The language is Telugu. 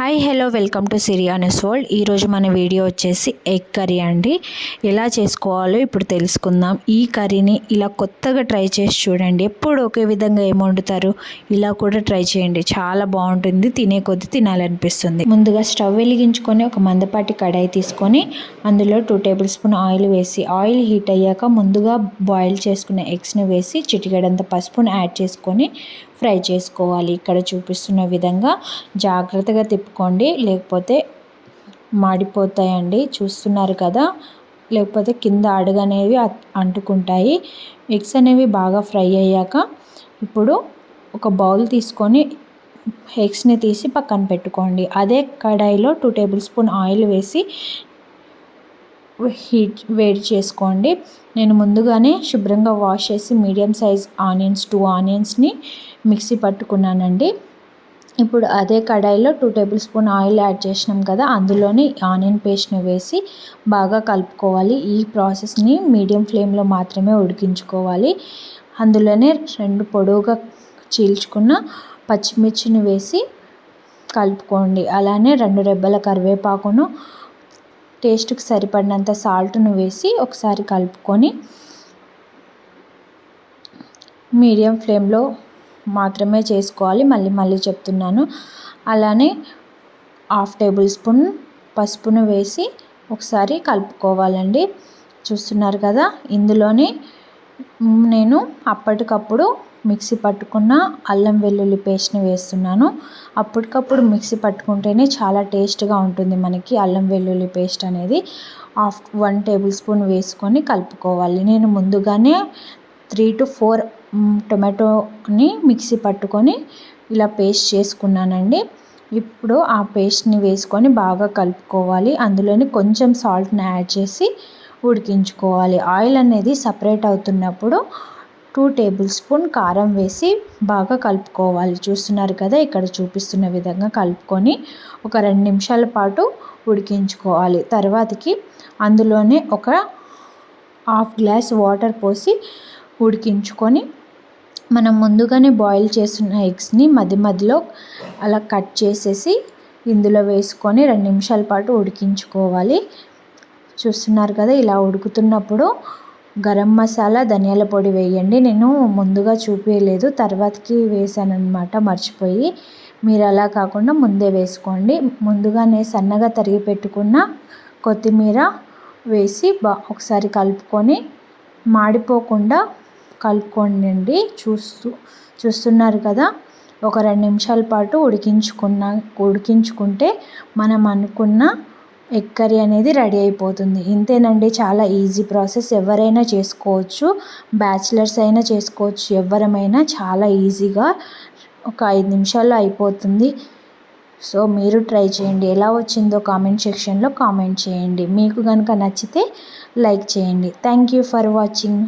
హాయ్ హలో వెల్కమ్ టు సిరియానస్ వరల్డ్. ఈరోజు మన వీడియో వచ్చేసి ఎగ్ కర్రీ అండి. ఎలా చేసుకోవాలో ఇప్పుడు తెలుసుకుందాం. ఈ కర్రీని ఇలా కొత్తగా ట్రై చేసి చూడండి. ఎప్పుడు ఒకే విధంగా ఏమొండుతారు ఇలా కూడా ట్రై చేయండి. చాలా బాగుంటుంది తినే కొద్ది తినాలనిపిస్తుంది. ముందుగా స్టవ్ వెలిగించుకొని ఒక మందపాటి కడాయి తీసుకొని అందులో టూ టేబుల్ స్పూన్ ఆయిల్ వేసి ఆయిల్ హీట్ అయ్యాక ముందుగా బాయిల్ చేసుకున్న ఎగ్స్ని వేసి చిటికెడంత పసుపును యాడ్ చేసుకొని ఫ్రై చేసుకోవాలి. ఇక్కడ చూపిస్తున్న విధంగా జాగ్రత్తగా తిప్పుకోండి. లేకపోతే మాడిపోతాయండి. చూస్తున్నారు కదా? లేకపోతే కింద అడుగనేవి అంటుకుంటాయి. ఎగ్స్ అనేవి బాగా ఫ్రై అయ్యాక ఇప్పుడు ఒక బౌల్ తీసుకొని ఎగ్స్ని తీసి పక్కన పెట్టుకోండి. అదే కడాయిలో టూ టేబుల్ స్పూన్ ఆయిల్ వేసి హీట్ వేడి చేసుకోండి. నేను ముందుగానే శుభ్రంగా వాష్ చేసి మీడియం సైజ్ ఆనియన్స్ టూ ఆనియన్స్ని మిక్సీ పట్టుకున్నానండి. ఇప్పుడు అదే కడాయిలో two tablespoon oil add చేసినాం కదా అందులోనే ఆనియన్ పేస్ట్ని వేసి బాగా కలుపుకోవాలి. ఈ ప్రాసెస్ని మీడియం ఫ్లేమ్లో మాత్రమే ఉడికించుకోవాలి. అందులోనే రెండు పొడవుగా చీల్చుకున్న పచ్చిమిర్చిని వేసి కలుపుకోండి. అలానే రెండు రెబ్బల కరివేపాకును టేస్ట్కి సరిపడినంత సాల్ట్ను వేసి ఒకసారి కలుపుకొని మీడియం ఫ్లేమ్లో మాత్రమే చేసుకోవాలి. మళ్ళీ మళ్ళీ చెప్తున్నాను. అలానే హాఫ్ టేబుల్ స్పూన్ పసుపును వేసి ఒకసారి కలుపుకోవాలండి. చూస్తున్నారు కదా ఇందులోనే నేను అప్పటికప్పుడు మిక్సీ పట్టుకున్న అల్లం వెల్లుల్లి పేస్ట్ని వేస్తున్నాను. అప్పటికప్పుడు మిక్సీ పట్టుకుంటేనే చాలా టేస్ట్గా ఉంటుంది మనకి అల్లం వెల్లుల్లి పేస్ట్ అనేది. హాఫ్ వన్ టేబుల్ స్పూన్ వేసుకొని కలుపుకోవాలి. నేను ముందుగానే త్రీ టు ఫోర్ టొమాటోని మిక్సీ పట్టుకొని ఇలా పేస్ట్ చేసుకున్నానండి. ఇప్పుడు ఆ పేస్ట్ని వేసుకొని బాగా కలుపుకోవాలి. అందులోని కొంచెం సాల్ట్ని యాడ్ చేసి ఉడికించుకోవాలి. ఆయిల్ అనేది సపరేట్ అవుతున్నప్పుడు టూ టేబుల్ స్పూన్ కారం వేసి బాగా కలుపుకోవాలి. చూస్తున్నారు కదా ఇక్కడ చూపిస్తున్న విధంగా కలుపుకొని ఒక రెండు నిమిషాల పాటు ఉడికించుకోవాలి. తర్వాతకి అందులోనే ఒక హాఫ్ గ్లాస్ వాటర్ పోసి ఉడికించుకొని మనం ముందుగానే బాయిల్ చేసిన ఎగ్స్ని మధ్య మధ్యలో అలా కట్ చేసేసి ఇందులో వేసుకొని రెండు నిమిషాల పాటు ఉడికించుకోవాలి. చూస్తున్నారు కదా ఇలా ఉడుకుతున్నప్పుడు గరం మసాలా ధనియాల పొడి వేయండి. నేను ముందుగా చూపించలేదు తర్వాతకి వేసాను అనమాట మర్చిపోయి మీరు అలా కాకుండా ముందే వేసుకోండి. ముందుగానే సన్నగా తరిగి పెట్టుకున్న కొత్తిమీర వేసి బా ఒకసారి కలుపుకొని మాడిపోకుండా కలుపుకోండి చూస్తూ చూస్తున్నారు కదా? ఒక రెండు నిమిషాల పాటు ఉడికించుకున్న ఉడికించుకుంటే మనం అనుకున్న ఎగ్ కర్రీ అనేది రెడీ అయిపోతుంది. ఇంతేనండి చాలా ఈజీ ప్రాసెస్. ఎవరైనా చేసుకోవచ్చు బ్యాచిలర్స్ అయినా చేసుకోవచ్చు ఎవరమైనా చాలా ఈజీగా ఒక ఐదు నిమిషాల్లో అయిపోతుంది. సో మీరు ట్రై చేయండి. ఎలా వచ్చిందో కామెంట్ సెక్షన్లో కామెంట్ చేయండి. మీకు కనుక నచ్చితే లైక్ చేయండి. Thank you for watching.